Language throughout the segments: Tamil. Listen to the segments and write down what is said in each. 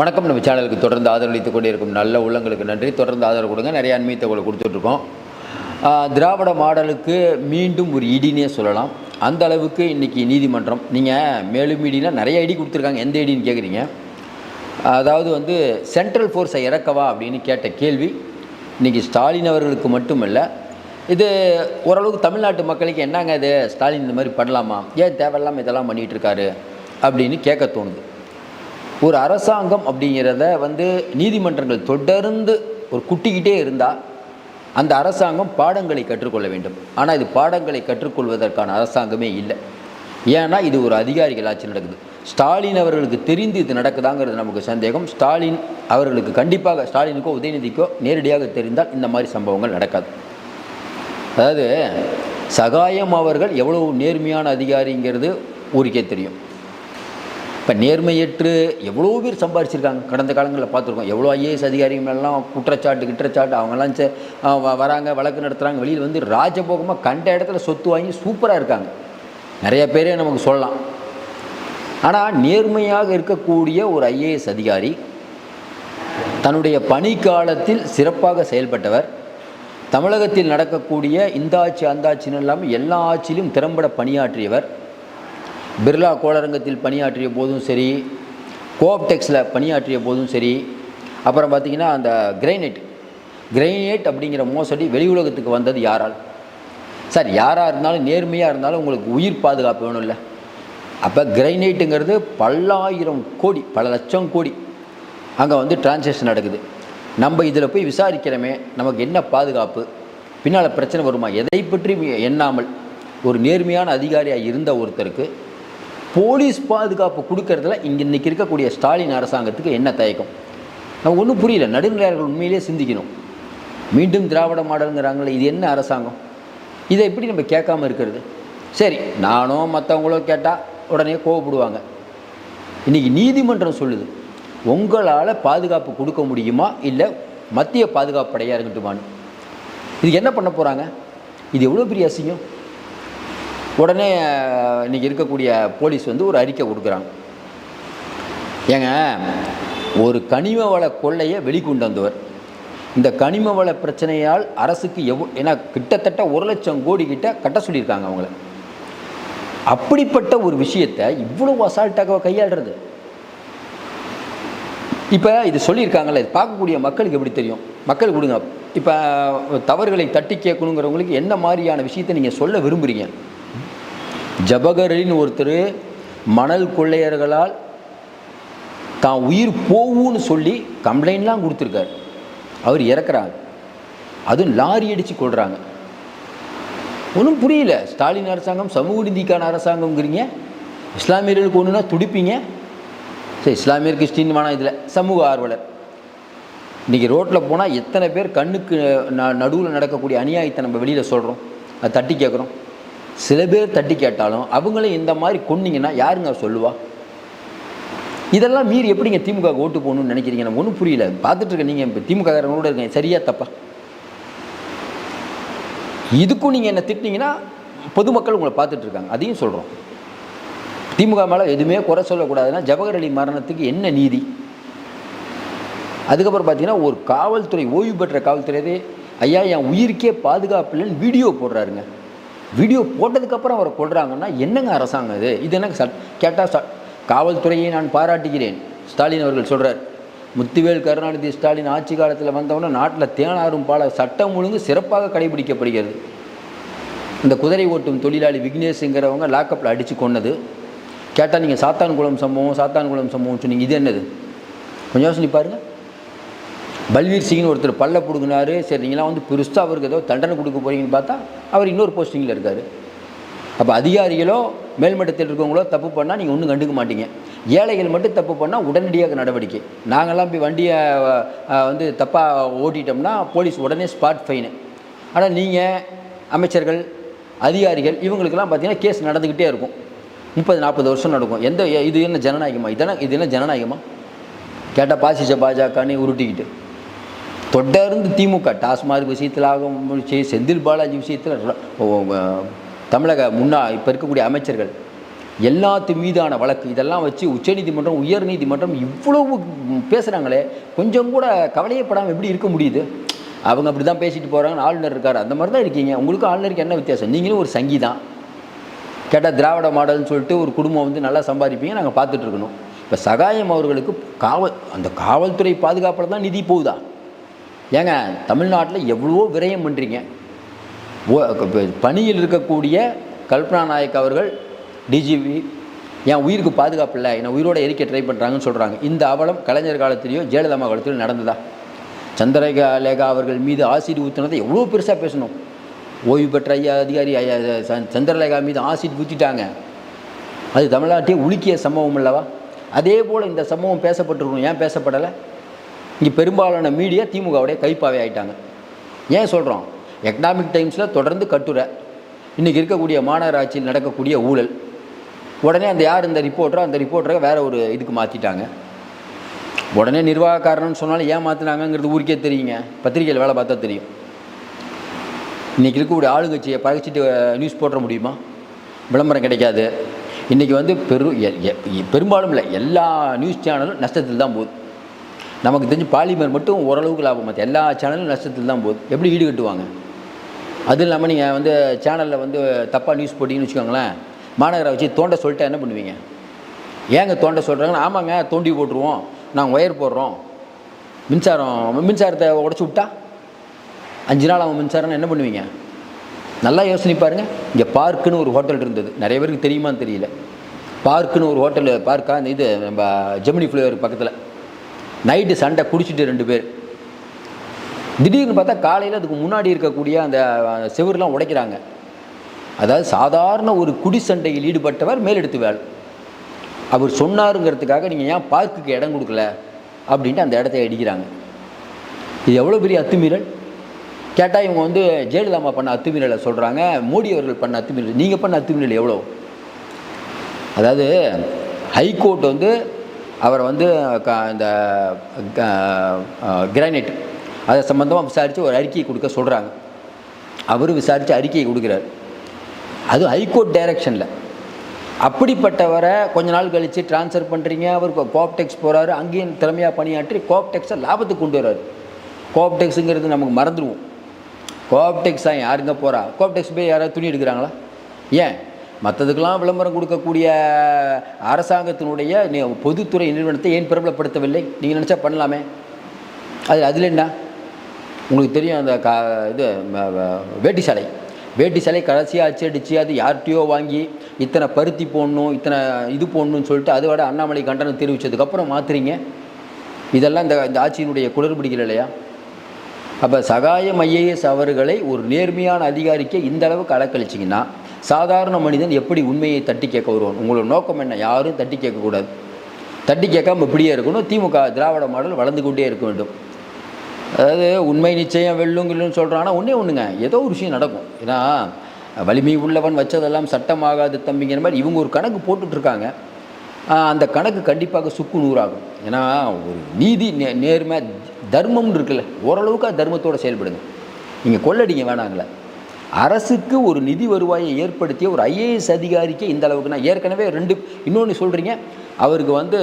வணக்கம். நம்ம சேனலுக்கு தொடர்ந்து ஆதரவளித்துக் கொண்டிருக்கும் நல்ல உள்ளங்களுக்கு நன்றி. தொடர்ந்து ஆதரவு கொடுங்க. நிறைய அண்மை தகவலை கொடுத்துட்ருக்கோம். திராவிட மாடலுக்கு மீண்டும் ஒரு இடினே சொல்லலாம். அந்த அளவுக்கு இன்றைக்கி நீதிமன்றம் நீங்கள் மேலும் இடினா நிறைய இடி கொடுத்துருக்காங்க. எந்த இடின்னு கேட்குறீங்க அதாவது வந்து சென்ட்ரல் ஃபோர்ஸை இறக்கவா அப்படின்னு கேட்ட கேள்வி இன்றைக்கி ஸ்டாலின் அவர்களுக்கு மட்டுமல்ல. இது ஓரளவுக்கு தமிழ்நாட்டு மக்களுக்கு என்னங்க இது? ஸ்டாலின் இந்த மாதிரி பண்ணலாமா? ஏன் தேவையில்லாமல் இதெல்லாம் பண்ணிகிட்ருக்காரு அப்படின்னு கேட்க தோணுது. ஒரு அரசாங்கம் அப்படிங்கிறத வந்து நீதிமன்றங்கள் தொடர்ந்து ஒரு குட்டிக்கிட்டே இருந்தால் அந்த அரசாங்கம் பாடங்களை கற்றுக்கொள்ள வேண்டும். ஆனால் இது பாடங்களை கற்றுக்கொள்வதற்கான அரசாங்கமே இல்லை. ஏன்னா இது ஒரு அதிகாரிகள் ஆட்சி நடக்குது. ஸ்டாலின் அவர்களுக்கு தெரிந்து இது நடக்குதாங்கிறது நமக்கு சந்தேகம். ஸ்டாலின் அவர்களுக்கு கண்டிப்பாக ஸ்டாலினுக்கோ உதயநிதிக்கோ நேரடியாக தெரிந்தால் இந்த மாதிரி சம்பவங்கள் நடக்காது. அதாவது சகாயம் அவர்கள் எவ்வளவு நேர்மையான அதிகாரிங்கிறது ஊருக்கே தெரியும். இப்போ நேர்மையற்று எவ்வளோ பேர் சம்பாரிச்சிருக்காங்க? கடந்த காலங்களில் பார்த்துருக்கோம். எவ்வளோ ஐஏஎஸ் அதிகாரிகளெல்லாம் குற்றச்சாட்டு கிற்றச்சாட்டு அவங்கெல்லாம் சே- வ- வராங்க வழக்கு நடத்துகிறாங்க வெளியில் வந்து ராஜபோகமாக கண்ட இடத்துல சொத்து வாங்கி சூப்பராக இருக்காங்க. நிறைய பேரே நமக்கு சொல்லலாம். ஆனால் நேர்மையாக இருக்கக்கூடிய ஒரு ஐஏஎஸ் அதிகாரி தன்னுடைய பணிக்காலத்தில் சிறப்பாக செயல்பட்டவர் தமிழகத்தில் நடக்கக்கூடிய இந்த ஆட்சி அந்த ஆட்சின்னு இல்லாமல் எல்லா ஆட்சியிலும் திறம்பட பணியாற்றியவர் பிர்லா கோளரங்கத்தில் பணியாற்றிய போதும் சரி கோஆப்டெக்ஸில் பணியாற்றிய போதும் சரி அப்புறம் பார்த்திங்கன்னா அந்த கிரைனைட் கிரைனைட் அப்படிங்கிற மோசடி வெளி உலகத்துக்கு வந்தது யாரால்? சார் யாராக இருந்தாலும் நேர்மையாக இருந்தாலும் உங்களுக்கு உயிர் பாதுகாப்பு வேணும்ல. அப்போ கிரைனைட்டுங்கிறது பல்லாயிரம் கோடி பல லட்சம் கோடி அங்கே வந்து டிரான்சாக்ஷன் நடக்குது. நம்ம இதில் போய் விசாரிக்கிறோமே நமக்கு என்ன பாதுகாப்பு? பின்னால் பிரச்சனை வருமா? எதை பற்றி எண்ணாமல் ஒரு நேர்மையான அதிகாரியாக இருந்த ஒருத்தருக்கு போலீஸ் பாதுகாப்பு கொடுக்கறதுல இங்கே இன்றைக்கி இருக்கக்கூடிய ஸ்டாலின் அரசாங்கத்துக்கு என்ன தயக்கம்? நம்ம ஒன்றும் புரியல. நடுநிலையாளர்கள் உண்மையிலேயே சிந்திக்கணும். மீண்டும் திராவிட மாடலுங்கிறாங்களே இது என்ன அரசாங்கம்? இதை எப்படி நம்ம கேட்காம இருக்கிறது? சரி நானோ மற்றவங்களோ கேட்டால் உடனே கோவப்படுவாங்க. இன்றைக்கி நீதிமன்றம் சொல்லுது உங்களால் பாதுகாப்பு கொடுக்க முடியுமா? இல்லை மத்திய பாதுகாப்பு படையாக இருக்கட்டுமான்னு? இது என்ன பண்ண போகிறாங்க இது எவ்வளோ பெரிய அசிங்கம்? உடனே இன்றைக்கி இருக்கக்கூடிய போலீஸ் வந்து ஒரு அறிக்கை கொடுக்குறாங்க. ஏங்க ஒரு கனிம வள கொள்ளையை வெளிக்கொண்டு வந்தவர். இந்த கனிம வள பிரச்சனையால் அரசுக்கு எவ்வளோ ஏன்னா கிட்டத்தட்ட ஒரு லட்சம் கோடி கிட்ட கட்ட சொல்லியிருக்காங்க அவங்கள. அப்படிப்பட்ட ஒரு விஷயத்தை இவ்வளவு அசால்ட்டாக கையாளுறது. இப்போ இது சொல்லியிருக்காங்கல்ல இது பார்க்கக்கூடிய மக்களுக்கு எப்படி தெரியும்? மக்கள் கொடுங்க. இப்போ தவறுகளை தட்டி கேட்கணுங்கிறவங்களுக்கு என்ன மாதிரியான விஷயத்தை நீங்கள் சொல்ல விரும்புகிறீங்க ஜபகரின் ஒருத்தர் மணல் கொள்ளையர்களால் தான் உயிர் போகும்னு சொல்லி கம்ப்ளைண்ட்லாம் கொடுத்துருக்காரு. அவர் இறக்குறாங்க. அதுவும் லாரி அடித்து கொள்கிறாங்க ஒன்றும் புரியல. ஸ்டாலின் அரசாங்கம் சமூக நீதிக்கான அரசாங்கம்ங்கிறீங்க. இஸ்லாமியர்களுக்கு ஒன்றுனா துடிப்பீங்க. சரி இஸ்லாமியர் கிறிஸ்டின் வேணாம் இதில். சமூக ஆர்வலர். இன்றைக்கி ரோட்டில் போனால் எத்தனை பேர் கண்ணுக்கு ந நடுவில் நடக்கக்கூடிய அநியாயத்தை நம்ம வெளியில் சொல்கிறோம் அதை தட்டி கேட்குறோம் சில பேர் தட்டி கேட்டாலும் அவங்களே இந்த மாதிரி கொன்னீங்கன்னா யாருங்க சொல்லுவா? இதெல்லாம் மீறி எப்படிங்க திமுக ஓட்டு போகணும்னு நினைக்கிறீங்க? எனக்கு ஒன்றும் புரியல. பார்த்துட்டு இருக்க நீங்கள் இப்போ திமுக காரங்களோட இருக்கீங்க சரியா தப்பா? இதுக்கும் நீங்கள் என்ன திட்டினீங்கன்னா பொதுமக்கள் உங்களை பார்த்துட்டு இருக்காங்க. அதையும் சொல்கிறோம் திமுக மேலே எதுவுமே குறை சொல்லக்கூடாதுன்னா ஜவஹர் அலி மரணத்துக்கு என்ன நீதி? அதுக்கப்புறம் பார்த்தீங்கன்னா ஒரு காவல்துறை ஓய்வு பெற்ற காவல்துறையே ஐயா என் உயிருக்கே பாதுகாப்பு இல்லைன்னு வீடியோ போடுறாருங்க. வீடியோ போட்டதுக்கப்புறம் அவரை கொள்றாங்கன்னா என்னங்க அரசாங்கம் இது? இது என்னங்க சட் கேட்டால் ச காவல்துறையை நான் பாராட்டுகிறேன் ஸ்டாலின் அவர்கள் சொல்கிறார் முத்துவேல் கருணாநிதி ஸ்டாலின் ஆட்சி காலத்தில் வந்தவொடனே நாட்டில் தேனாரும் பால சட்டம் ஒழுங்கு சிறப்பாக கடைபிடிக்கப்படுகிறது. இந்த குதிரை ஓட்டும் தொழிலாளி விக்னேஷுங்கிறவங்க லாக்கப்பில் அடித்து கொண்டது கேட்டால் நீங்கள் சாத்தான்குளம் சம்பவம் சாத்தான்குளம் சம்பவம் சொன்னீங்க இது என்னது? கொஞ்சம் யோசனை பாருங்கள் பல்வீர் சிங்னு ஒருத்தர் பல்ல பிடுங்கினாரு. சரி நீங்களாம் வந்து பெருசாக அவருக்கு ஏதோ தண்டனை கொடுக்க போறீங்கன்னு பார்த்தா அவர் இன்னொரு போஸ்டிங்கில் இருக்கார். அப்போ அதிகாரிகளோ மேல்மட்டத்தில் இருக்கவங்களோ தப்பு பண்ணால் நீங்கள் ஒன்றும் கண்டுக்க மாட்டீங்க. ஏழைகள் மட்டும் தப்பு பண்ணால் உடனடியாக நடவடிக்கை. நாங்கள்லாம் போய் வண்டியை வந்து தப்பாக ஓட்டிட்டோம்னா போலீஸ் உடனே ஸ்பாட் ஃபைனு ஆனால் நீங்கள் அமைச்சர்கள் அதிகாரிகள் இவங்களுக்கெல்லாம் பார்த்தீங்கன்னா கேஸ் நடந்துக்கிட்டே இருக்கும். முப்பது நாற்பது வருஷம் நடக்கும். எந்த இது என்ன ஜனநாயகமா? இதெல்லாம் இது என்ன ஜனநாயகமா? கேட்டால் பாசிச்ச பாஜகன்னு உருட்டிக்கிட்டு. தொடர்ந்து திமுக டாஸ்மார்க் விஷயத்தில் ஆகும் சரி செந்தில் பாலாஜி விஷயத்தில் தமிழக முன்னாள் இப்போ இருக்கக்கூடிய அமைச்சர்கள் எல்லாத்து மீதான வழக்கு இதெல்லாம் வச்சு உச்சநீதிமன்றம் உயர்நீதிமன்றம் இவ்வளவு பேசுகிறாங்களே கொஞ்சம் கூட கவலையப்படாமல் எப்படி இருக்க முடியுது? அவங்க அப்படி தான் பேசிட்டு போகிறாங்க ஆளுநர் இருக்கார் அந்த மாதிரி தான் இருக்கீங்க. உங்களுக்கு ஆளுநருக்கு என்ன வித்தியாசம்? நீங்களும் ஒரு சங்கி தான். கேட்டால் திராவிட மாடல்னு சொல்லிட்டு ஒரு குடும்பம் வந்து நல்லா சம்பாதிப்பீங்க நாங்கள் பார்த்துட்ருக்கணும் இப்போ சகாயம் அவர்களுக்கு காவல் அந்த காவல்துறை பாதுகாப்பில் தான் நிதி போகுதா? ஏங்க தமிழ்நாட்டில் எவ்வளவோ விரயம் பண்ணுறீங்க ஓ- பணியில் இருக்கக்கூடிய கல்பனா நாயக் அவர்கள் டிஜிபி என் உயிருக்கு பாதுகாப்பு இல்லை என்னை உயிரோட எரிக்க ட்ரை பண்ணுறாங்கன்னு சொல்கிறாங்க இந்த அவலம் கலைஞர் காலத்திலேயோ ஜெயலலிதா காலத்திலையோ நடந்ததா? சந்திரகா லேகா அவர்கள் மீது ஆசிட் ஊற்றினதை எவ்வளோ பெருசாக பேசணும். ஓய்வு பெற்ற ஐயா அதிகாரி ஐயா சந்திரலேகா மீது ஆசிட் ஊற்றிட்டாங்க அது தமிழ்நாட்டையே உலுக்கிய சம்பவம் அல்லவா? அதே போல் இந்த சம்பவம் பேசப்பட்டிருக்கணும் ஏன் பேசப்படலை? இங்கே பெரும்பாலான மீடியா திமுகவுடைய கைப்பாவே ஆயிட்டாங்க. ஏன் சொல்கிறோம் எக்கனாமிக் டைம்ஸில் தொடர்ந்து கட்டுரை. இன்றைக்கி இருக்கக்கூடிய மாநகராட்சியில் நடக்கக்கூடிய ஊழல். உடனே அந்த யார் இந்த ரிப்போர்ட்டரோ அந்த ரிப்போர்ட்டரை வேறு ஒரு இதுக்கு மாற்றிட்டாங்க உடனே நிர்வாகக்காரன்னு சொன்னாலும் ஏன் மாற்றினாங்கிறது ஊருக்கே தெரியுங்க. பத்திரிக்கையில் வேலை பார்த்தா தெரியும். இன்றைக்கி இருக்கக்கூடிய ஆளுங்கட்சியை பகைச்சிட்டு நியூஸ் போட்டுற முடியுமா? விளம்பரம் கிடைக்காது. இன்றைக்கி வந்து பெரு எ- எ- பெரும்பாலும் இல்லை எல்லா நியூஸ் சேனலும் நஷ்டத்தில் தான் போகுது. நமக்கு தெரிஞ்சு பாலிமர் மட்டும் ஓரளவுக்கு லாபம். மற்ற எல்லா சேனலும் நஷ்டத்தில் தான் போகுது. எப்படி ஈடு கட்டுவாங்க? அதுவும் இல்லாமல் நீங்கள் வந்து சேனலில் வந்து தப்பாக நியூஸ் போட்டிங்கன்னு வச்சுக்கோங்களேன். மாநகராட்சி தோண்ட சொல்லிட்டா என்ன பண்ணுவீங்க? ஏங்க தோண்ட சொல்கிறாங்கன்னு ஆமாங்க தோண்டி போட்டுருவோம். நாங்கள் ஒயர் போடுறோம். மின்சாரம் மின்சாரத்தை உடச்சி விட்டா? அஞ்சு நாள் அவன் மின்சாரம்னு என்ன பண்ணுவீங்க? நல்லா யோசனை பாருங்கள் இங்கே பார்க்குன்னு ஒரு ஹோட்டல் இருந்தது. நிறைய பேருக்கு தெரியுமான்னு தெரியல. பார்க்குன்னு ஒரு ஹோட்டல் பார்க்கா இந்த இது நம்ம ஜெமினி ஃப்ளேவர் பக்கத்தில். நைட்டு சண்டை குடிச்சிட்டு ரெண்டு பேர். திடீர்னு பார்த்தா காலையில் அதுக்கு முன்னாடி இருக்கக்கூடிய அந்த செவுருலாம் உடைக்கிறாங்க. அதாவது சாதாரண ஒரு குடி சண்டையில் ஈடுபட்டவர் மேலெடுத்து வேல் அவர் சொன்னாருங்கிறதுக்காக நீங்கள் ஏன் பார்க்குக்கு இடம் கொடுக்கல? அப்படின்ட்டு அந்த இடத்த அடிக்கிறாங்க இது எவ்வளோ பெரிய அத்துமீறல்? கேட்டால் இவங்க வந்து ஜெயலலிதாமா பண்ண அத்துமீறலை சொல்கிறாங்க மோடி அவர்கள் பண்ண அத்துமீறல் நீங்கள் பண்ண அத்துமீறல் எவ்வளோ அதாவது ஹைகோர்ட் வந்து அவரை வந்து க- இந்த கிரானைட் அதை சம்மந்தமாக விசாரித்து ஒரு அறிக்கையை கொடுக்க சொல்கிறாங்க அவர் விசாரித்து அறிக்கையை கொடுக்குறாரு. அது ஹைகோர்ட் டைரக்ஷனில் அப்படிப்பட்டவரை கொஞ்ச நாள் கழித்து ட்ரான்ஸ்ஃபர் பண்ணுறீங்க அவர் கோப்டெக்ஸ் போகிறாரு அங்கேயும் திறமையாக பணியாற்றி கோப்டெக்ஸை லாபத்துக்கு கொண்டு வர்றாரு. கோப்டெக்ஸுங்கிறது நமக்கு மறந்துடுவோம் கோப்டெக்ஸ் யாருங்க போகிறா கோப்டெக்ஸ் போய் யாராவது துணி எடுக்கிறாங்களா? ஏன்? மற்றதுக்கெல்லாம் விளம்பரம் கொடுக்கக்கூடிய அரசாங்கத்தினுடைய பொதுத்துறை நிறுவனத்தை ஏன் பிரபலப்படுத்தவில்லை? நீங்கள் நினச்சா பண்ணலாமே. அது அதில் என்ன? உங்களுக்கு தெரியும் அந்த கா இது வேட்டி சாலை. வேட்டி சாலை கடைசியாக அச்சடித்து அது யார்கிட்டயோ வாங்கி இத்தனை பருத்தி போடணும் இத்தனை இது போடணும்னு சொல்லிட்டு அதை விட அண்ணாமலை கண்டனம் தெரிவித்ததுக்கப்புறம் மாற்றுறீங்க இதெல்லாம் இந்த இந்த ஆட்சியினுடைய குளறுபடிகள் இல்லையா? அப்போ சகாயம் ஐஏஎஸ் அவர்களை ஒரு நேர்மையான அதிகாரிக்கு இந்த அளவுக்கு அலக்களிச்சிங்கன்னா சாதாரண மனிதன் எப்படி உண்மையை தட்டி கேட்க வருவான்? உங்களோட நோக்கம் என்ன? யாரும் தட்டி கேட்கக்கூடாது. தட்டி கேட்காம இப்படியே இருக்கணும். திமுக திராவிட மாடல் வளர்ந்து கொண்டே இருக்க வேண்டும். அதாவது உண்மை நிச்சயம் வெல்லுங்கள்னு ஆனால் ஒன்றே ஒன்றுங்க ஏதோ ஒரு விஷயம் நடக்கும். ஏன்னா வலிமை உள்ளவன் வச்சதெல்லாம் சட்டமாகாது தம்பிங்கிற மாதிரி இவங்க ஒரு கணக்கு போட்டுட்ருக்காங்க. அந்த கணக்கு கண்டிப்பாக சுக்கு நூறாகும். ஏன்னா ஒரு நீதி நே நேர்மை தர்மம்னு இருக்குல்ல. ஓரளவுக்கு அது தர்மத்தோட செயல்படுங்க. நீங்கள் கொள்ளடிங்க வேணாங்களே. அரசுக்கு ஒரு நிதி வருவாயை ஏற்படுத்திய ஒரு ஐஏஎஸ் அதிகாரிக்கு இந்த அளவுக்கு நான் ஏற்கனவே ரெண்டு இன்னொன்று சொல்கிறீங்க அவருக்கு வந்து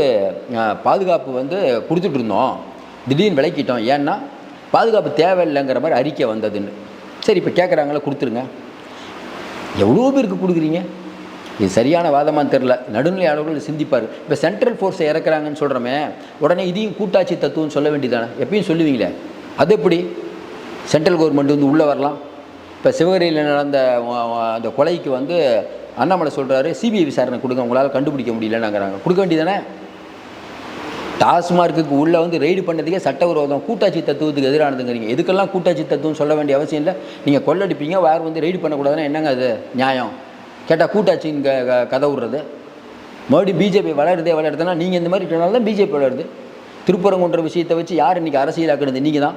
பாதுகாப்பு வந்து கொடுத்துட்டு இருந்தோம். திடீர்னு விளக்கிட்டோம். ஏன்னா பாதுகாப்பு தேவையில்லைங்கிற மாதிரி அறிக்கை வந்ததுன்னு. சரி இப்போ கேட்குறாங்களே கொடுத்துருங்க. எவ்வளோ பேருக்கு கொடுக்குறீங்க? இது சரியான வாதமாக தெரில நடுநிலையாளர்கள் சிந்திப்பார். இப்போ சென்ட்ரல் ஃபோர்ஸை இறக்குறாங்கன்னு சொல்கிறோமே உடனே இதையும் கூட்டாட்சி தத்துவம்னு சொல்ல வேண்டியதானே எப்பயும் சொல்லுவீங்களே. அது எப்படி? சென்ட்ரல் கவர்மெண்ட் வந்து உள்ளே வரலாம். இப்போ சிவகரியில் நடந்த அந்த கொலைக்கு வந்து அண்ணாமலை சொல்கிறாரு சிபிஐ விசாரணை கொடுங்க உங்களால் கண்டுபிடிக்க முடியலன்னாங்கிறாங்க. கொடுக்க வேண்டியதானே? டாஸ்மார்க்குக்கு உள்ளே வந்து ரெய்டு பண்ணதுக்கே சட்டவிரோதம். கூட்டாட்சி தத்துவத்துக்கு எதிரானதுங்கிறீங்க. இதுக்கெல்லாம் கூட்டாட்சி தத்துவம் சொல்ல வேண்டிய அவசியம் இல்லை. நீங்கள் கொள்ளடிப்பீங்க வேறு வந்து ரெய்டு பண்ணக்கூடாதுன்னா என்னங்க அது? நியாயம். கேட்டால் கூட்டாட்சின்னு க க- கதை விடுறது. மறுபடியும் பிஜேபி வளருதே வளருதுன்னா நீங்கள் இந்த மாதிரி தான் பிஜேபி வளருது. திருப்பரங்குன்ற விஷயத்தை வச்சு யார் இன்றைக்கி அரசியலாக்குறது நீங்கள் தான்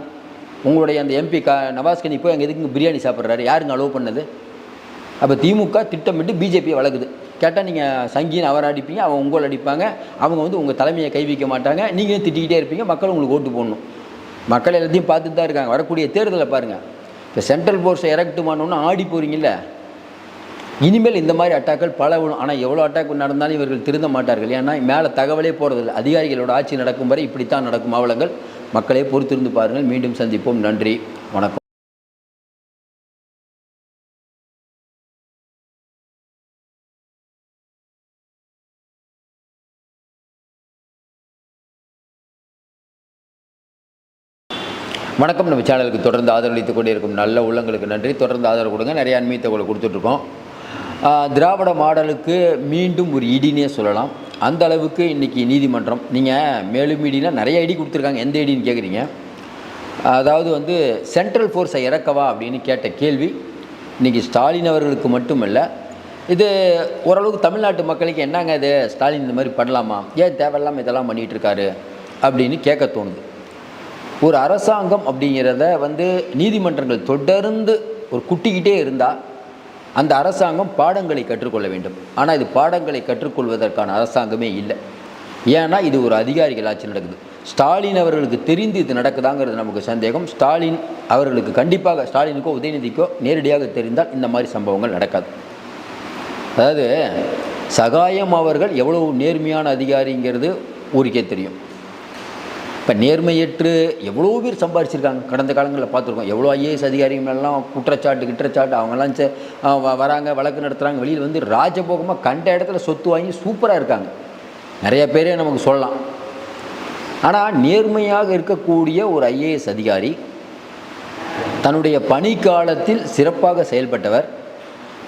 உங்களுடைய அந்த எம்பி கா நவாஸ்கனி போய் அங்கே எதுக்கு பிரியாணி சாப்பிட்றாரு? யாருங்க அலோவ் பண்ணது? அப்போ திமுக திட்டமிட்டு பிஜேபியை வளர்க்குது. கேட்டால் நீங்கள் சங்கின்னு அவர் அடிப்பீங்க அவன் உங்களை அடிப்பாங்க. அவங்க வந்து உங்கள் தலைமையை கைவிக்க மாட்டாங்க. நீங்களும் திட்டிக்கிட்டே இருப்பீங்க மக்கள் உங்களுக்கு ஓட்டு போடணும். மக்கள் எல்லாத்தையும் பார்த்துட்டு தான் இருக்காங்க. வரக்கூடிய தேர்தலை பாருங்கள் இப்போ சென்ட்ரல் போர்ஸை இறக்கட்டுமானோன்னு ஆடி போகிறீங்கல்ல இனிமேல் இந்த மாதிரி அட்டாக்கள் பல விழும் ஆனால் எவ்வளோ அட்டாக் நடந்தாலும் இவர்கள் திருந்த மாட்டார்கள். ஏன்னா மேலே தகவலே போகிறதில்ல அதிகாரிகளோட ஆட்சி நடக்கும் வரை இப்படித்தான் நடக்கும் அவலங்கள். மக்களே பொறுத்திருந்து பாருங்கள். மீண்டும் சந்திப்போம். நன்றி. வணக்கம். வணக்கம். நம்ம சேனலுக்கு தொடர்ந்து ஆதரவளித்து கொண்டே இருக்கும் நல்ல உள்ளங்களுக்கு நன்றி. தொடர்ந்து ஆதரவு கொடுங்க. நிறைய அண்மை தகவலை கொடுத்துட்ருக்கோம். திராவிட மாடலுக்கு மீண்டும் ஒரு இடினே சொல்லலாம். அந்த அளவுக்கு இன்றைக்கி நீதிமன்றம் நீங்கள் மேலும் இடினா நிறைய ஐடி கொடுத்துருக்காங்க. எந்த ஐடின்னு கேட்குறீங்க அதாவது வந்து சென்ட்ரல் ஃபோர்ஸை இறக்கவா அப்படின்னு கேட்ட கேள்வி இன்றைக்கி ஸ்டாலின் அவர்களுக்கு மட்டுமல்ல இது ஓரளவுக்கு தமிழ்நாட்டு மக்களுக்கு என்னங்க இது? ஸ்டாலின் இந்த மாதிரி பண்ணலாமா? ஏன் தேவையில்லாமல் இதெல்லாம் பண்ணிகிட்டு இருக்காரு அப்படின்னு கேட்க தோணுது. ஒரு அரசாங்கம் அப்படிங்கிறத வந்து நீதிமன்றங்கள் தொடர்ந்து ஒரு குட்டிக்கிட்டே இருந்தால் அந்த அரசாங்கம் பாடங்களை கற்றுக்கொள்ள வேண்டும். ஆனால் இது பாடங்களை கற்றுக்கொள்வதற்கான அரசாங்கமே இல்லை. ஏன்னா இது ஒரு அதிகாரிகள் ஆட்சி நடக்குது. ஸ்டாலின் அவர்களுக்கு தெரிந்து இது நடக்குதாங்கிறது நமக்கு சந்தேகம். ஸ்டாலின் அவர்களுக்கு கண்டிப்பாக ஸ்டாலினுக்கோ உதயநிதிக்கோ நேரடியாக தெரிந்தால் இந்த மாதிரி சம்பவங்கள் நடக்காது. அதாவது சகாயம் அவர்கள் எவ்வளவு நேர்மையான அதிகாரிங்கிறது ஊருக்கே தெரியும். இப்போ நேர்மையற்று எவ்வளோ பேர் சம்பாரிச்சிருக்காங்க? கடந்த காலங்களில் பார்த்துருக்கோம். எவ்வளோ ஐஏஎஸ் அதிகாரிகளெல்லாம் குற்றச்சாட்டு கிற்றச்சாட்டு அவங்கெல்லாம் வ- வராங்க வழக்கு நடத்துகிறாங்க வெளியில் வந்து ராஜபோகமாக கண்ட இடத்துல சொத்து வாங்கி சூப்பராக இருக்காங்க. நிறைய பேரே நமக்கு சொல்லலாம். ஆனால் நேர்மையாக இருக்கக்கூடிய ஒரு ஐஏஎஸ் அதிகாரி தன்னுடைய பணிக்காலத்தில் சிறப்பாக செயல்பட்டவர்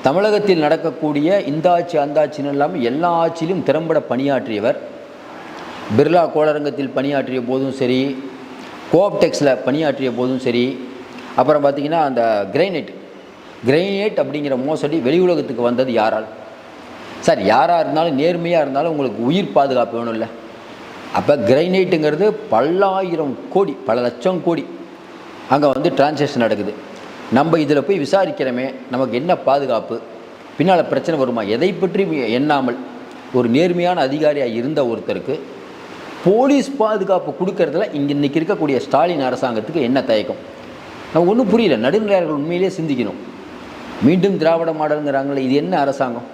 தமிழகத்தில் நடக்கக்கூடிய இந்த ஆட்சி அந்த ஆட்சின்னு இல்லாமல் எல்லா ஆட்சியிலும் திறம்பட பணியாற்றியவர் பிர்லா கோளரங்கத்தில் பணியாற்றிய போதும் சரி கோஆப்டெக்ஸில் பணியாற்றிய போதும் சரி அப்புறம் பார்த்திங்கன்னா அந்த கிரைனைட் கிரைனைட் அப்படிங்கிற மோசடி வெளி உலகத்துக்கு வந்தது யாரால்? சார் யாராக இருந்தாலும் நேர்மையாக இருந்தாலும் உங்களுக்கு உயிர் பாதுகாப்பு வேணும்ல. அப்போ கிரைனைட்டுங்கிறது பல்லாயிரம் கோடி பல லட்சம் கோடி அங்கே வந்து டிரான்சாக்ஷன் நடக்குது. நம்ம இதில் போய் விசாரிக்கிறோமே நமக்கு என்ன பாதுகாப்பு? பின்னால் பிரச்சனை வருமா? எதை பற்றி எண்ணாமல் ஒரு நேர்மையான அதிகாரியாக இருந்த ஒருத்தருக்கு போலீஸ் பாதுகாப்பு கொடுக்கறதுல இங்கே இன்றைக்கி இருக்கக்கூடிய ஸ்டாலின் அரசாங்கத்துக்கு என்ன தயக்கம்? நான் ஒன்றும் புரியல. நடுநிலையாளர்கள் உண்மையிலேயே சிந்திக்கணும். மீண்டும் திராவிட மாடலுங்கிறாங்களே இது என்ன அரசாங்கம்?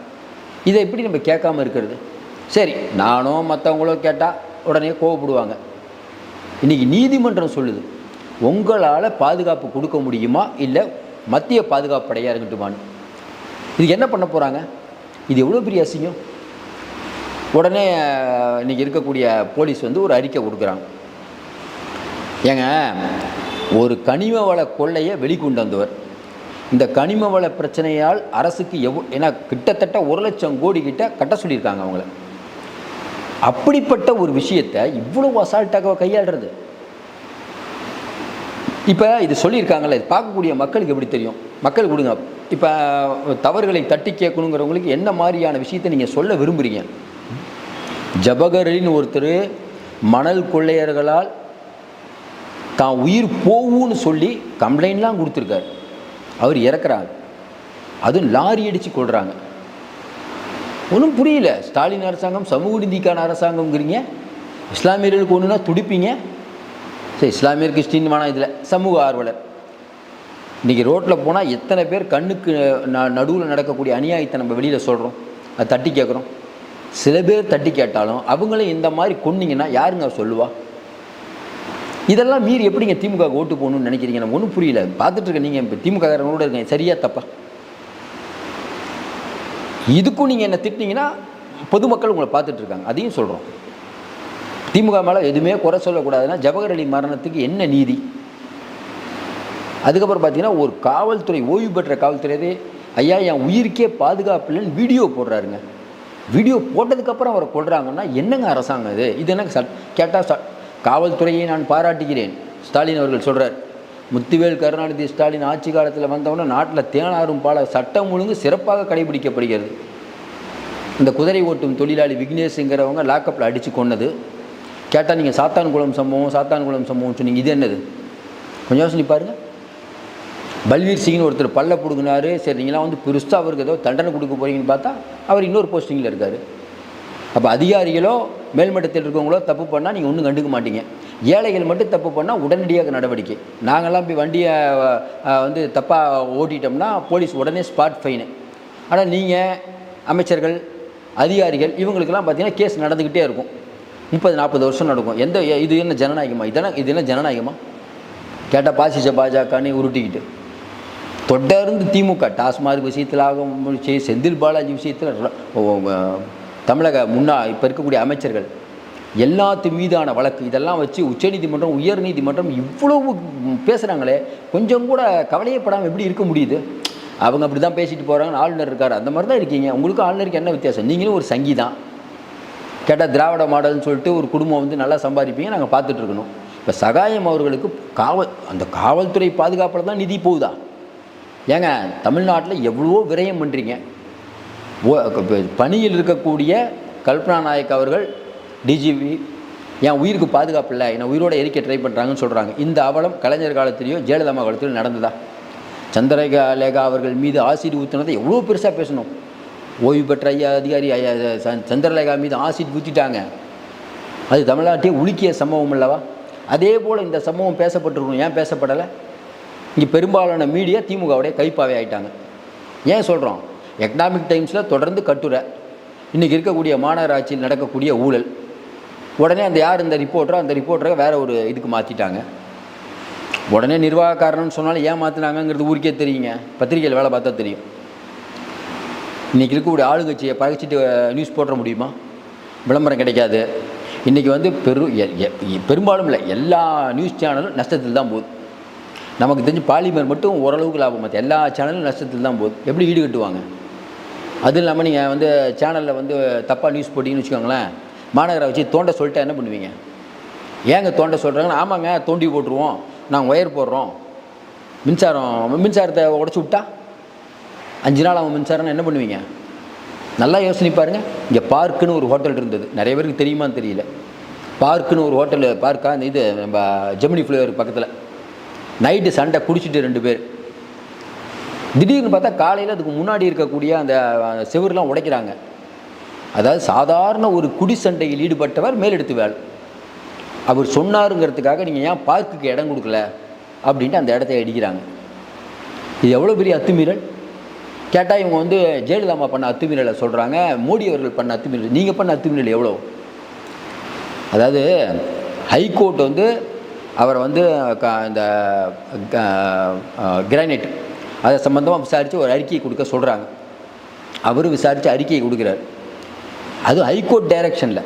இதை எப்படி நம்ம கேட்காம இருக்கிறது? சரி நானோ மற்றவங்களோ கேட்டால் உடனே கோவப்படுவாங்க. இன்றைக்கி நீதிமன்றம் சொல்லுது உங்களால் பாதுகாப்பு கொடுக்க முடியுமா? இல்லை மத்திய பாதுகாப்பு படையாக இருக்கட்டுமான்னு? இது என்ன பண்ண போகிறாங்க இது எவ்வளோ பெரிய அசிங்கம்? உடனே இன்றைக்கி இருக்கக்கூடிய போலீஸ் வந்து ஒரு அறிக்கை கொடுக்குறாங்க. ஏங்க ஒரு கனிம வள கொள்ளையை வெளிக்கொண்டு வந்தவர். இந்த கனிம வள பிரச்சனையால் அரசுக்கு எவ்வளோ ஏன்னா கிட்டத்தட்ட ஒரு லட்சம் கோடி கிட்ட கட்ட சொல்லியிருக்காங்க அவங்கள. அப்படிப்பட்ட ஒரு விஷயத்தை இவ்வளோ அசால்ட்டாக கையாளுறது. இப்போ இது சொல்லியிருக்காங்கல்ல இது பார்க்கக்கூடிய மக்களுக்கு எப்படி தெரியும்? மக்கள் கொடுங்க. இப்போ தவறுகளை தட்டி கேட்கணுங்கிறவங்களுக்கு என்ன மாதிரியான விஷயத்தை நீங்கள் சொல்ல விரும்புகிறீங்க ஜபகரின் ஒருத்தர் மணல் கொள்ளையர்களால் தான் உயிர் போகும்னு சொல்லி கம்ப்ளைண்ட்லாம் கொடுத்துருக்காரு. அவர் இறக்குறாங்க. அதுவும் லாரி அடித்து கொள்கிறாங்க ஒன்றும் புரியல. ஸ்டாலின் அரசாங்கம் சமூக நீதிக்கான அரசாங்கம்ங்கிறீங்க. இஸ்லாமியர்களுக்கு ஒன்றுனா துடிப்பீங்க. சரி இஸ்லாமியர் கிறிஸ்டின் வேணாம் இதில் சமூக ஆர்வலர். இன்றைக்கி ரோட்டில் போனால் எத்தனை பேர் கண்ணுக்கு ந நடுவில் நடக்கக்கூடிய அநியாயத்தை நம்ம வெளியில் சொல்கிறோம் அதை தட்டி கேட்குறோம் சில பேர் தட்டி கேட்டாலும் அவங்களே இந்த மாதிரி கொன்னீங்கன்னா யாருங்க சொல்லுவா? இதெல்லாம் மீறி எப்படிங்க திமுக ஓட்டு போகணும்னு நினைக்கிறீங்க? எனக்கு ஒன்றும் புரியல. பார்த்துட்டு இருக்க நீங்கள் இப்போ திமுக காரங்களோட இருக்கீங்க. சரியா தப்பா? இதுக்கும் நீங்கள் என்ன திட்டினீங்கன்னா பொதுமக்கள் உங்களை பார்த்துட்டு இருக்காங்க. அதையும் சொல்கிறோம் திமுக மேலே எதுவுமே குறை சொல்லக்கூடாதுன்னா ஜவஹர் அலி மரணத்துக்கு என்ன நீதி? அதுக்கப்புறம் பார்த்தீங்கன்னா ஒரு காவல்துறை ஓய்வு பெற்ற காவல்துறையே ஐயா என் உயிருக்கே பாதுகாப்பு இல்லைன்னு வீடியோ போடுறாருங்க. வீடியோ போட்டதுக்கப்புறம் அவரை கொள்கிறாங்கன்னா என்னங்க அரசாங்கம் இது? இது எனக்கு சட் கேட்டால் காவல்துறையை நான் பாராட்டுகிறேன் ஸ்டாலின் அவர்கள் சொல்கிறார் முத்துவேல் கருணாநிதி ஸ்டாலின் ஆட்சி காலத்தில் வந்தவொடனே நாட்டில் தேனாரும் பால சட்டம் ஒழுங்கு சிறப்பாக கடைபிடிக்கப்படுகிறது. இந்த குதிரை ஓட்டும் தொழிலாளி விக்னேஷுங்கிறவங்க லாக்கப்பில் அடித்து கொண்டது கேட்டால் நீங்கள் சாத்தான்குளம் சம்பவம் சாத்தான்குளம் சம்பவம் சொன்னீங்க இது என்னது? கொஞ்சம் யோசனை பாருங்கள் பல்வீர் சிங்னு ஒருத்தர் பல்ல பிடுங்கினாரு. சரி நீங்களாம் வந்து பெருசாக அவருக்கு ஏதோ தண்டனை கொடுக்க போறீங்கன்னு பார்த்தா அவர் இன்னொரு போஸ்டிங்கில் இருக்கார். அப்போ அதிகாரிகளோ மேல்மட்டத்தில் இருக்கவங்களோ தப்பு பண்ணால் நீங்கள் ஒன்றும் கண்டுக்க மாட்டீங்க. ஏழைகள் மட்டும் தப்பு பண்ணால் உடனடியாக நடவடிக்கை. நாங்கள்லாம் போய் வண்டியை வந்து தப்பாக ஓட்டிட்டோம்னா போலீஸ் உடனே ஸ்பாட் ஃபைனு ஆனால் நீங்கள் அமைச்சர்கள் அதிகாரிகள் இவங்களுக்கெல்லாம் பார்த்தீங்கன்னா கேஸ் நடந்துக்கிட்டே இருக்கும். முப்பது நாற்பது வருஷம் நடக்கும். எந்த இது என்ன ஜனநாயகமா? இதெல்லாம் இது என்ன ஜனநாயகமா? கேட்டால் பாசிச்ச பாஜகன்னு உருட்டிக்கிட்டு. தொடர்ந்து திமுக டாஸ்மாக் விஷயத்தில் ஆகும் சரி, செந்தில் பாலாஜி விஷயத்தில் தமிழக முன்னாள் இப்போ இருக்கக்கூடிய அமைச்சர்கள் எல்லாத்து மீதான வழக்கு இதெல்லாம் வச்சு உச்சநீதிமன்றம் உயர்நீதிமன்றம் இவ்வளவு பேசுகிறாங்களே கொஞ்சம் கூட கவலையப்படாமல் எப்படி இருக்க முடியுது? அவங்க அப்படி தான் பேசிட்டு போகிறாங்க ஆளுநர் இருக்கார் அந்த மாதிரி தான் இருக்கீங்க. உங்களுக்கும் ஆளுநருக்கு என்ன வித்தியாசம்? நீங்களும் ஒரு சங்கி தான். கேட்டால் திராவிட மாடல்னு சொல்லிட்டு ஒரு குடும்பம் வந்து நல்லா சம்பாதிப்பீங்க நாங்கள் பார்த்துட்ருக்கணும் இப்போ சகாயம் அவர்களுக்கு காவல் அந்த காவல்துறை பாதுகாப்பில் தான் நிதி போகுதா? ஏங்க தமிழ்நாட்டில் எவ்வளவோ விரயம் பண்ணுறீங்க ஓ- பணியில் இருக்கக்கூடிய கல்பனா நாயக் அவர்கள் டிஜிபி என் உயிருக்கு பாதுகாப்பு இல்லை? என்னை உயிரோட எரிக்க ட்ரை பண்ணுறாங்கன்னு சொல்கிறாங்க இந்த அவலம் கலைஞர் காலத்திலையும் ஜெயலலிதா காலத்திலையோ நடந்ததா? சந்திரலேகா லேகா அவர்கள் மீது ஆசிட் ஊற்றினதை எவ்வளோ பெருசாக பேசணும். ஓய்வு பெற்ற ஐயா அதிகாரி ஐயா சந்திரலேகா மீது ஆசிட் ஊற்றிட்டாங்க அது தமிழ்நாட்டையே உலுக்கிய சம்பவம் அல்லவா? அதே போல் இந்த சம்பவம் பேசப்பட்டிருக்கணும். ஏன் பேசப்படலை? இங்கே பெரும்பாலான மீடியா திமுகவுடைய கைப்பாவே ஆயிட்டாங்க. ஏன் சொல்கிறோம் எக்கனாமிக் டைம்ஸில் தொடர்ந்து கட்டுரை. இன்றைக்கி இருக்கக்கூடிய மாநகராட்சியில் நடக்கக்கூடிய ஊழல். உடனே அந்த யார் இந்த ரிப்போர்ட்டரோ அந்த ரிப்போர்ட்டரை வேறு ஒரு இதுக்கு மாற்றிட்டாங்க உடனே நிர்வாக காரணம்னு சொன்னாலும் ஏன் மாற்றினாங்கங்கிறது ஊருக்கே தெரியுங்க. பத்திரிகையில் வேலை பார்த்தா தெரியும். இன்றைக்கி இருக்கக்கூடிய ஆளுங்கட்சியை பகைச்சிட்டு நியூஸ் போட முடியுமா? விளம்பரம் கிடைக்காது. இன்றைக்கி வந்து பெரு பெரும்பாலும் இல்லை எல்லா நியூஸ் சேனலும் நஷ்டத்தில் தான் போகுது. நமக்கு தெரிஞ்சு பாலிமர் மட்டும் ஓரளவுக்கு லாபம் மற்ற எல்லா சேனலும் நஷ்டத்தில் தான் போகுது. எப்படி ஈடு கட்டுவாங்க? அதுவும் இல்லாமல் நீங்கள் வந்து சேனலில் வந்து தப்பாக நியூஸ் போட்டிங்கன்னு வச்சுக்கோங்களேன் மாநகரை வச்சு தோண்ட சொல்லிட்டா என்ன பண்ணுவீங்க? ஏங்க தோண்ட சொல்கிறாங்கன்னு ஆமாங்க தோண்டி போட்டுருவோம். நாங்கள் ஒயர் போடுறோம். மின்சாரம் மின்சாரத்தை உடச்சி விட்டா? அஞ்சு நாள் அவன் மின்சாரம்னு என்ன பண்ணுவீங்க? நல்லா யோசனை பாருங்கள் இங்கே பார்க்குன்னு ஒரு ஹோட்டல் இருந்தது. நிறைய பேருக்கு தெரியுமான்னு தெரியல. பார்க்குன்னு ஒரு ஹோட்டல் பார்க்கா இந்த இது நம்ம ஜெமினி ஃப்ளேவர் பக்கத்தில். நைட்டு சண்டை குடிச்சிட்டு ரெண்டு பேர். திடீர்னு பார்த்தா காலையில் அதுக்கு முன்னாடி இருக்கக்கூடிய அந்த செவர்லாம் செவுருலாம் உடைக்கிறாங்க. அதாவது சாதாரண ஒரு குடி சண்டையில் ஈடுபட்டவர் மேலெடுத்து வேல். அவர் சொன்னாருங்கிறதுக்காக நீங்கள் ஏன் பார்க்குக்கு இடம் கொடுக்கல? அப்படின்ட்டு அந்த இடத்த அடிக்கிறாங்க இது எவ்வளோ பெரிய அத்துமீறல்? கேட்டால் இவங்க வந்து ஜெயலலிதா பண்ண அத்துமீறலை சொல்கிறாங்க மோடி அவர்கள் பண்ண அத்துமீறல். நீங்கள் பண்ண அத்துமீறல் எவ்வளோ அதாவது ஹைகோர்ட் வந்து அவரை வந்து இந்த கிரானைட் அதை சம்மந்தமாக விசாரித்து ஒரு அறிக்கையை கொடுக்க சொல்கிறாங்க அவர் விசாரித்து அறிக்கையை கொடுக்குறாரு. அது ஹைகோர்ட் டைரக்ஷனில்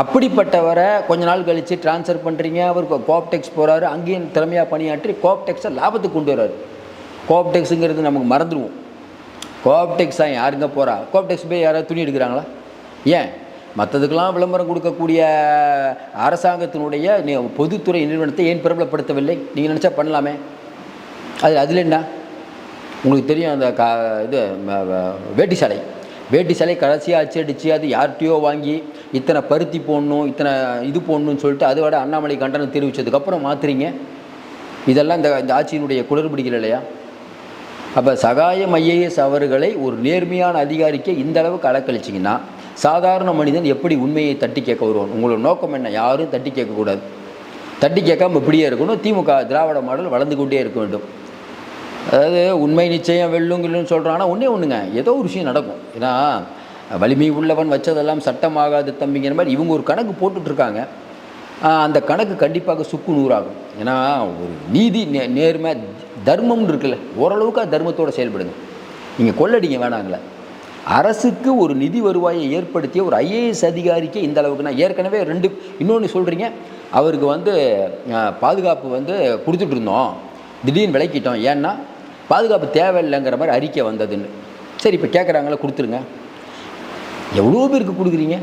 அப்படிப்பட்டவரை கொஞ்ச நாள் கழித்து ட்ரான்ஸ்ஃபர் பண்ணுறீங்க அவர் கோப்டெக்ஸ் போகிறாரு அங்கேயும் திறமையாக பணியாற்றி கோப்டெக்ஸை லாபத்துக்கு கொண்டு வர்றாரு. கோப்டெக்ஸுங்கிறது நமக்கு மறந்துடுவோம் கோப்டெக்ஸாக யாருங்க போகிறா கோப்டெக்ஸ் போய் யாராவது துணி எடுக்கிறாங்களா? ஏன்? மற்றதுக்கெல்லாம் விளம்பரம் கொடுக்கக்கூடிய அரசாங்கத்தினுடைய பொதுத்துறை நிறுவனத்தை ஏன் பிரபலப்படுத்தவில்லை? நீங்கள் நினச்சா பண்ணலாமே. அது அதில் என்ன? உங்களுக்கு தெரியும் அந்த கா இது வேட்டி சாலை. வேட்டி சாலை கடைசியாக அச்சடித்து அது யார்கிட்டயோ வாங்கி இத்தனை பருத்தி போடணும் இத்தனை இது போடணும்னு சொல்லிட்டு அதோட அண்ணாமலை கண்டனம் தெரிவித்ததுக்கப்புறம் மாற்றுறீங்க இதெல்லாம் இந்த இந்த ஆட்சியினுடைய குளறுபடிகள் இல்லையா? அப்போ சகாயம் ஐஏஎஸ் அவர்களை ஒரு நேர்மையான அதிகாரிக்கு இந்த அளவுக்கு சாதாரண மனிதன் எப்படி உண்மையை தட்டி கேட்க வருவான்? உங்களோட நோக்கம் என்ன? யாரும் தட்டி கேட்கக்கூடாது. தட்டி கேட்காம இப்படியே இருக்கணும். திமுக திராவிட மாடல் வளர்ந்து கொண்டே இருக்க வேண்டும். அதாவது உண்மை நிச்சயம் வெல்லுங்கள்னு ஆனால் ஒன்றே ஒன்றுங்க ஏதோ ஒரு விஷயம் நடக்கும். ஏன்னா வலிமை உள்ளவன் வச்சதெல்லாம் சட்டமாகாது தம்பிங்கிற மாதிரி இவங்க ஒரு கணக்கு போட்டுட்ருக்காங்க. அந்த கணக்கு கண்டிப்பாக சுக்கு நூறாகும். ஏன்னா ஒரு நீதி நே நேர்மை தர்மம்னு இருக்குல்ல. ஓரளவுக்கு அது தர்மத்தோடு செயல்படுங்க. நீங்கள் கொள்ளடிங்க வேணாங்களே. அரசுக்கு ஒரு நிதி வருவாயை ஏற்படுத்திய ஒரு ஐஏஎஸ் அதிகாரிக்கு இந்த அளவுக்கு நான் ஏற்கனவே ரெண்டு இன்னொன்று சொல்கிறீங்க அவருக்கு வந்து பாதுகாப்பு வந்து கொடுத்துட்டு இருந்தோம். திடீர்னு விளக்கிட்டோம். ஏன்னா பாதுகாப்பு தேவையில்லைங்கிற மாதிரி அறிக்கை வந்ததுன்னு. சரி இப்போ கேட்குறாங்களே கொடுத்துருங்க. எவ்வளோ பேருக்கு கொடுக்குறீங்க?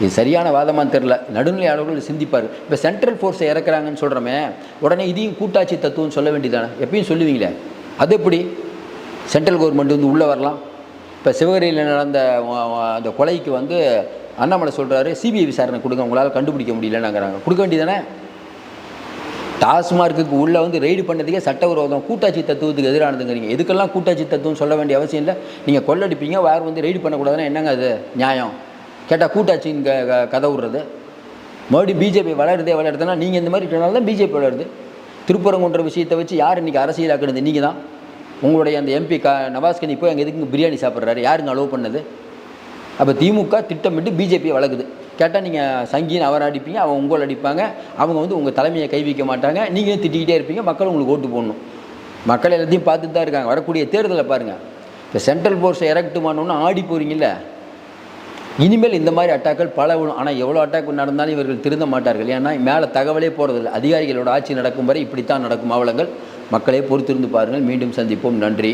இது சரியான வாதமாக தெரில நடுநிலை அளவில் சிந்திப்பார். இப்போ சென்ட்ரல் ஃபோர்ஸை இறக்குறாங்கன்னு சொல்கிறோமே உடனே இதையும் கூட்டாட்சி தத்துவம்னு சொல்ல வேண்டியதானே எப்பயும் சொல்லுவீங்களே. அது எப்படி? சென்ட்ரல் கவர்மெண்ட் வந்து உள்ளே வரலாம். இப்போ சிவகரியில் நடந்த அந்த கொலைக்கு வந்து அண்ணாமலை சொல்கிறாரு சிபிஐ விசாரணை கொடுங்க உங்களால் கண்டுபிடிக்க முடியலன்னாங்கிறாங்க. கொடுக்க வேண்டியதானே? டாஸ்மார்க்குக்கு உள்ளே வந்து ரெய்டு பண்ணதுக்கே சட்டவிரோதம் கூட்டாட்சி தத்துவத்துக்கு எதிரானதுங்கிறீங்க. இதுக்கெல்லாம் கூட்டாட்சி தத்துவம் சொல்ல வேண்டிய அவசியம் இல்லை? நீங்கள் கொள்ளடிப்பீங்க வேறு வந்து ரெய்டு பண்ணக்கூடாதுன்னா என்னங்க அது நியாயம்? கேட்டால் கூட்டாட்சின்னு க கதை விடுறது. மறுபடியும் பிஜேபி வளருதே வளருதுன்னா நீங்கள் இந்த மாதிரி தான் பிஜேபி வளருது. திருப்பரங்குன்ற விஷயத்தை வச்சு யார் இன்றைக்கி அரசியலாக்குறது நீங்கள் தான் உங்களுடைய அந்த எம்பி கா நவாஸ்கனி போய் அங்கே எதுக்கு பிரியாணி சாப்பிட்றாரு? யாருங்க அலோவ் பண்ணது? அப்போ திமுக திட்டமிட்டு பிஜேபியை வளர்க்குது. கேட்டால் நீங்கள் சங்கின்னு அவரை அடிப்பீங்க அவங்க உங்களை அடிப்பாங்க. அவங்க வந்து உங்கள் தலைமையை கைவிக்க மாட்டாங்க. நீங்களும் திட்டிக்கிட்டே இருப்பீங்க மக்கள் உங்களுக்கு ஓட்டு போடணும். மக்கள் எல்லாத்தையும் பார்த்துட்டு தான் இருக்காங்க. வரக்கூடிய தேர்தலை பாருங்கள் இப்போ சென்ட்ரல் போர்ஸை இறக்கட்டுமானோன்னு ஆடி போகிறீங்கல்ல இனிமேல் இந்த மாதிரி அட்டாக்கள் பல விழும் ஆனால் எவ்வளோ அட்டாக் நடந்தாலும் இவர்கள் திருந்த மாட்டார்கள். ஏன்னா மேலே தகவலே போகிறதில்ல அதிகாரிகளோட ஆட்சி நடக்கும் வரை இப்படித்தான் நடக்கும் அவலங்கள். மக்களே பொறுத்திருந்து பாருங்கள். மீண்டும் சந்திப்போம். நன்றி.